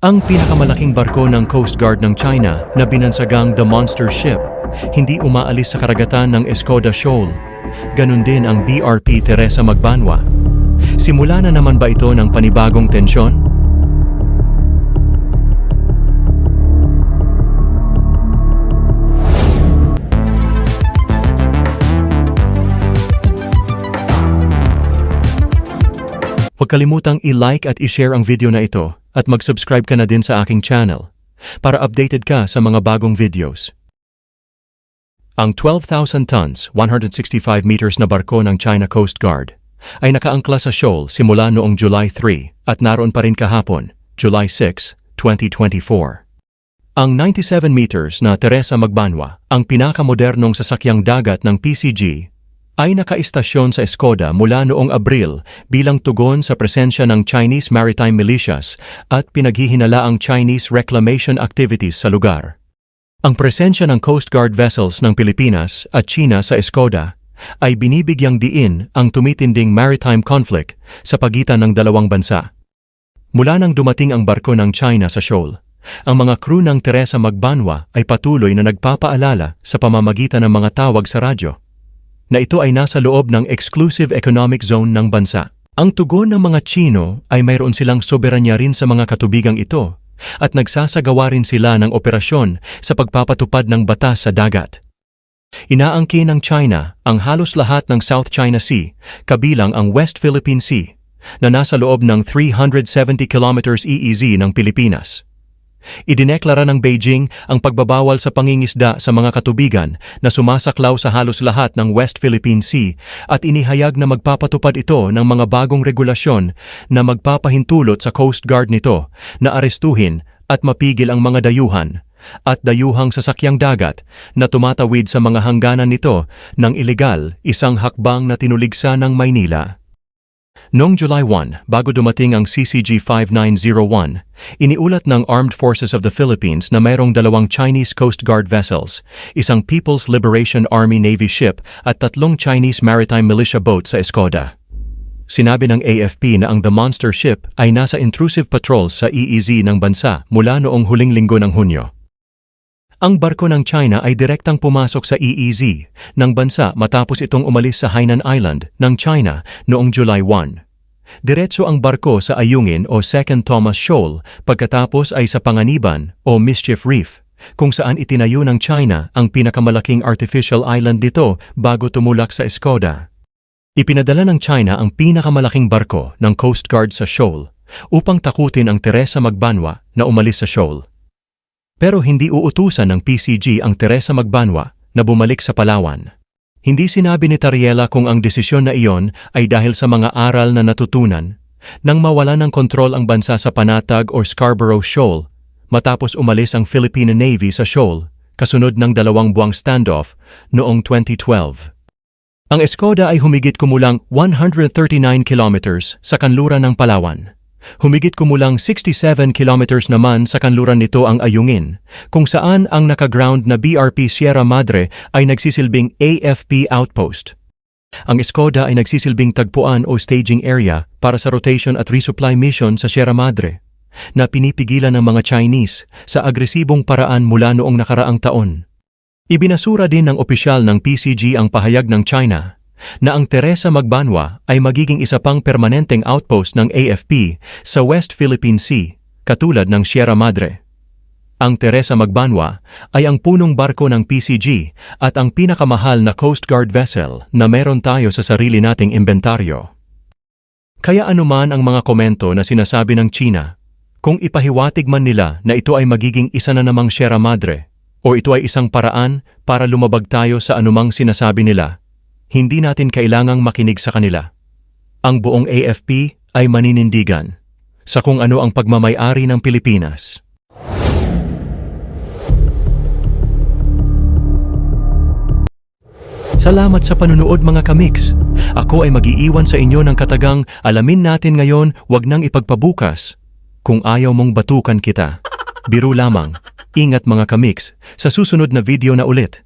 Ang pinakamalaking barko ng Coast Guard ng China na binansagang The Monster Ship, hindi umaalis sa karagatan ng Escoda Shoal. Ganon din ang BRP Teresa Magbanwa. Simula na naman ba ito ng panibagong tensyon? Huwag kalimutang i-like at i-share ang video na ito at mag-subscribe ka na din sa aking channel para updated ka sa mga bagong videos. Ang 12,000 tons, 165 meters na barko ng China Coast Guard ay nakaangkla sa shoal simula noong July 3 at naroon pa rin kahapon, July 6, 2024. Ang 97 meters na Teresa Magbanwa, ang pinakamodernong sasakyang dagat ng PCG, ay nakaistasyon sa Escoda mula noong Abril bilang tugon sa presensya ng Chinese Maritime Militias at pinaghihinala ang Chinese reclamation activities sa lugar. Ang presensya ng Coast Guard vessels ng Pilipinas at China sa Escoda ay binibigyang diin ang tumitinding maritime conflict sa pagitan ng dalawang bansa. Mula nang dumating ang barko ng China sa shoal, ang mga crew ng Teresa Magbanwa ay patuloy na nagpapaalala sa pamamagitan ng mga tawag sa radyo na ito ay nasa loob ng exclusive economic zone ng bansa. Ang tugon ng mga Chino ay mayroon silang soberanya rin sa mga katubigang ito at nagsasagawa rin sila ng operasyon sa pagpapatupad ng batas sa dagat. Inaangkin ng China ang halos lahat ng South China Sea, kabilang ang West Philippine Sea, na nasa loob ng 370 kilometers EEZ ng Pilipinas. Idineklara ng Beijing ang pagbabawal sa pangingisda sa mga katubigan na sumasaklaw sa halos lahat ng West Philippine Sea at inihayag na magpapatupad ito ng mga bagong regulasyon na magpapahintulot sa Coast Guard nito na arestuhin at mapigil ang mga dayuhan at dayuhang sasakyang dagat na tumatawid sa mga hangganan nito ng ilegal isang hakbang na tinuligsa ng Maynila. Noong July 1, bago dumating ang CCG 5901, iniulat ng Armed Forces of the Philippines na mayroong dalawang Chinese Coast Guard vessels, isang People's Liberation Army Navy ship at tatlong Chinese Maritime Militia boat sa Escoda. Sinabi ng AFP na ang The Monster Ship ay nasa intrusive patrols sa EEZ ng bansa mula noong huling linggo ng Hunyo. Ang barko ng China ay direktang pumasok sa EEZ ng bansa matapos itong umalis sa Hainan Island ng China noong July 1. Diretso ang barko sa Ayungin o Second Thomas Shoal pagkatapos ay sa Panganiban o Mischief Reef kung saan itinayo ng China ang pinakamalaking artificial island nito bago tumulak sa Escoda. Ipinadala ng China ang pinakamalaking barko ng Coast Guard sa Shoal upang takutin ang Teresa Magbanwa na umalis sa Shoal. Pero hindi uutusan ng PCG ang Teresa Magbanwa na bumalik sa Palawan. Hindi sinabi ni Tariela kung ang desisyon na iyon ay dahil sa mga aral na natutunan nang mawala ng kontrol ang bansa sa Panatag or Scarborough Shoal matapos umalis ang Philippine Navy sa shoal kasunod ng dalawang buwang standoff noong 2012. Ang Escoda ay humigit kumulang 139 kilometers sa kanluran ng Palawan. Humigit kumulang 67 kilometers naman sa kanluran nito ang Ayungin, kung saan ang nakaground na BRP Sierra Madre ay nagsisilbing AFP outpost. Ang Escoda ay nagsisilbing tagpuan o staging area para sa rotation at resupply mission sa Sierra Madre, na pinipigilan ng mga Chinese sa agresibong paraan mula noong nakaraang taon. Ibinasura din ng opisyal ng PCG ang pahayag ng China na ang Teresa Magbanwa ay magiging isa pang permanenteng outpost ng AFP sa West Philippine Sea, katulad ng Sierra Madre. Ang Teresa Magbanwa ay ang punong barko ng PCG at ang pinakamahal na Coast Guard vessel na meron tayo sa sarili nating inventaryo. Kaya anuman ang mga komento na sinasabi ng China, kung ipahiwatig man nila na ito ay magiging isa na namang Sierra Madre, o ito ay isang paraan para lumabag tayo sa anumang sinasabi nila, hindi natin kailangang makinig sa kanila. Ang buong AFP ay maninindigan sa kung ano ang pagmamayari ng Pilipinas. Salamat sa panunood mga kamix. Ako ay magiiwan sa inyo ng katagang alamin natin ngayon wag nang ipagpabukas. Kung ayaw mong batukan kita. Biro lamang. Ingat mga kamix sa susunod na video na ulit.